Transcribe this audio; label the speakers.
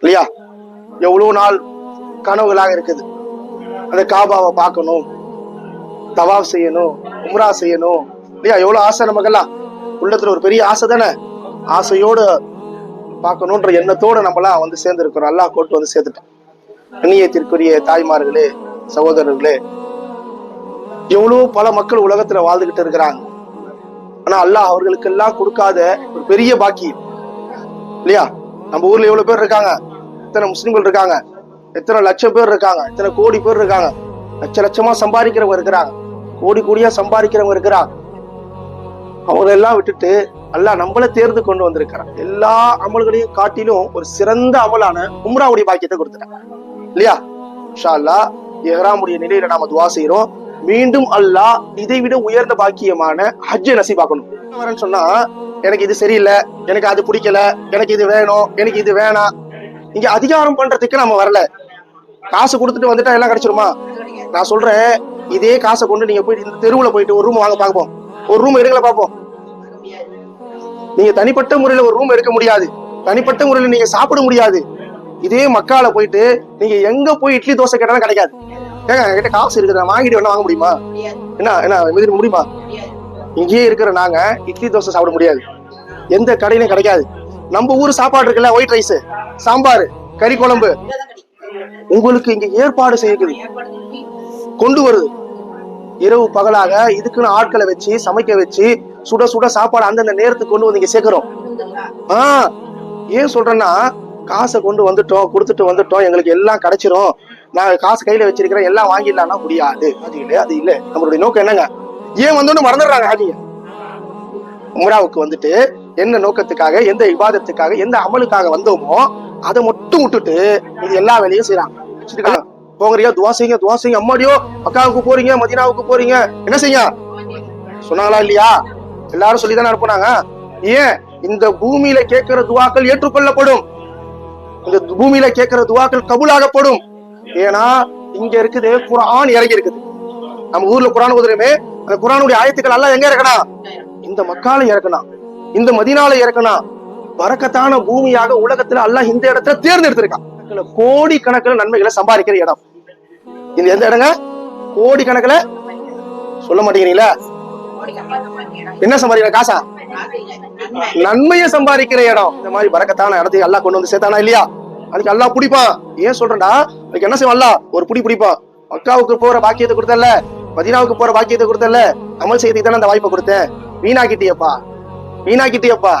Speaker 1: இல்லையா? எவ்வளவு நாள் கனவுகளாக இருக்குது. அந்த காபாவை பார்க்கணும் தவாப் செய்யணும் உம்ரா செய்யணும். இல்லையா? எவ்வளவு ஆசை நமக்கெல்லாம். உள்ளத்துல ஒரு பெரிய ஆசை தானே? ஆசையோடு பார்க்கணுன்ற எண்ணத்தோட நம்மளாம் வந்து சேர்ந்துருக்கிறோம். அல்லாஹ் கொண்டு வந்து சேர்த்துட்டோம் கண்ணியத்திற்குரிய தாய்மார்களே சகோதரர்களே எவ்வளவு பல மக்கள் உலகத்துல வாழ்ந்துகிட்டு இருக்கிறாங்க. ஆனா அல்லாஹ் அவர்களுக்கெல்லாம் கொடுக்காத ஒரு பெரிய பாக்கியம். இல்லையா? நம்ம ஊர்ல எவ்வளவு பேர் இருக்காங்க? எத்தனை முஸ்லீம்கள் இருக்காங்க? எத்தனை லட்சம் பேர் இருக்காங்க? எத்தனை கோடி பேர் இருக்காங்க? லட்ச லட்சமா சம்பாதிக்கிறவங்க இருக்கிறாங்க. கோடி கோடியா சம்பாதிக்கிறவங்க இருக்கிறாங்க. அவங்க எல்லாம் விட்டுட்டு அல்லாஹ் நம்மளை தேர்ந்து கொண்டு வந்திருக்கிறான். எல்லா அமல்களையும் காட்டிலும் ஒரு சிறந்த அமலான உம்ராவுடைய பாக்கியத்தை கொடுத்துட்டாங்க இல்லையா? ஷா அல்லா எஹ்ராமுடைய நிலையில நாம துவா செய்யறோம் மீண்டும் அல்லாஹ் இதை விட உயர்ந்த பாக்கியமான ஹஜ்ஜை நசீபாக்கணும். வரேன்னு சொன்னா எனக்கு இது சரியில்லை எனக்கு அது பிடிக்கல எனக்கு இது வேணும் எனக்கு இது வேணாம். இங்க அதிகாரம் பண்றதுக்கு நம்ம வரல. காசு கொடுத்துட்டு வந்துட்டா எல்லாம் கிடைச்சிருமா? நான் சொல்றேன் இதே காசை கொண்டு நீங்க போயிட்டு இந்த தெருவுல போயிட்டு ஒரு ரூம் வாங்க பார்ப்போம். ஒரு ரூம் எடுக்கல பார்ப்போம். நீங்க தனிப்பட்ட முறையில ஒரு ரூம் எடுக்க முடியாது. தனிப்பட்ட முறையில நீங்க சாப்பிட முடியாது. இதே மக்கால போயிட்டு நீங்க எங்க போய் இட்லி தோசை கேட்டாலும் கிடைக்காது. ஏங்க என்கிட்ட காசு இருக்குது நான் வாங்கிட்டு வேணா வாங்க முடியுமா? என்ன என்ன மிதிரி முடியுமா? இங்கேயே இருக்கிற நாங்க இட்லி தோசை சாப்பிட முடியாது. எந்த கடையிலும் கிடைக்காது. நம்ம ஊர் சாப்பாடு இருக்குல்ல ஒயிட் ரைஸ் சாம்பார் கறி குழம்பு. உங்களுக்கு இங்க ஏற்பாடு செய்யுது கொண்டு வருது. இரவு பகலாக இதுக்குன்னு ஆட்களை வச்சு சமைக்க வச்சு சுட சுட சாப்பாடு அந்தந்த நேரத்துக்கு கொண்டு வந்து இங்க சேர்க்கிறோம். ஆஹ் ஏன் சொல்றேன்னா காசை கொண்டு வந்துட்டோம் கொடுத்துட்டு வந்துட்டோம் எங்களுக்கு எல்லாம் கிடைச்சிரும். நான் காசு கையில வச்சிருக்கிறேன் எல்லாம் வாங்கிடலாம்னா முடியாது. அது இல்ல அது இல்ல. நம்மளுடைய நோக்கம் என்னங்க? ஏன் வந்தோன்னு மறந்துடுறாங்க ஹாஜிங்க. உம்ராவுக்கு வந்துட்டு என்ன நோக்கத்துக்காக எந்த விவாதத்துக்காக எந்த அமலுக்காக வந்தோமோ அதை மட்டும் விட்டுட்டு இது எல்லா வேலையும் செய்யறாங்க போங்கறியா? துவா செய்யுங்க துவா செய்யுங்க. அம்மாடியோ அக்காவுக்கு போறீங்க மதினாவுக்கு போறீங்க. என்ன செய்ய சொன்னாங்களா இல்லையா? எல்லாரும் சொல்லி தானே அனுப்புனாங்க. ஏன்? இந்த பூமியில கேட்கிற துவாக்கள் ஏற்றுக்கொள்ளப்படும். இந்த பூமியில கேட்கிற துவாக்கள் கபூலாகப்படும். ஏன்னா இங்க இருக்குது குரான் இறங்கி இருக்குது. நம்ம ஊர்ல குரான் ஓதுறமே அந்த குரானுடைய ஆயத்துக்கள் எல்லாம் எங்க இறக்கணும் இந்த மக்கால இறக்கணும் இந்த மதினால இறக்கணும் பறக்கத்தான பூமியாக உலகத்துல அல்லாஹ் இந்த இடத்துல தேர்ந்தெடுத்திருக்கான். கோடி கணக்கில் நன்மைகளை சம்பாதிக்கிற இடம். இது எந்த இடங்க? கோடி கணக்குல சொல்ல மாட்டேங்கிறீங்களா? என்ன சம்பாதிக்கிற காசா? நன்மையை சம்பாதிக்கிற இடம். இந்த மாதிரி பறக்கத்தான இடத்துக்கு எல்லாம் கொண்டு வந்து சேர்த்தானா இல்லையா? அதுக்கு எல்லாம் பிடிப்பான். ஏன் சொல்றேன்டா? அதுக்கு என்ன செய்வான் ஒரு புடி பிடிப்பான். மக்காவுக்கு போற பாக்கியத்தை கொடுத்தல மதீனாவுக்கு போற பாக்கியத்தை கொடுத்தல அமல் செய்யறதுக்கு தானே அந்த வாய்ப்பை கொடுத்தேன். வீணாக்கிட்டியப்பா. வீணாக்கிட்டியப்பா.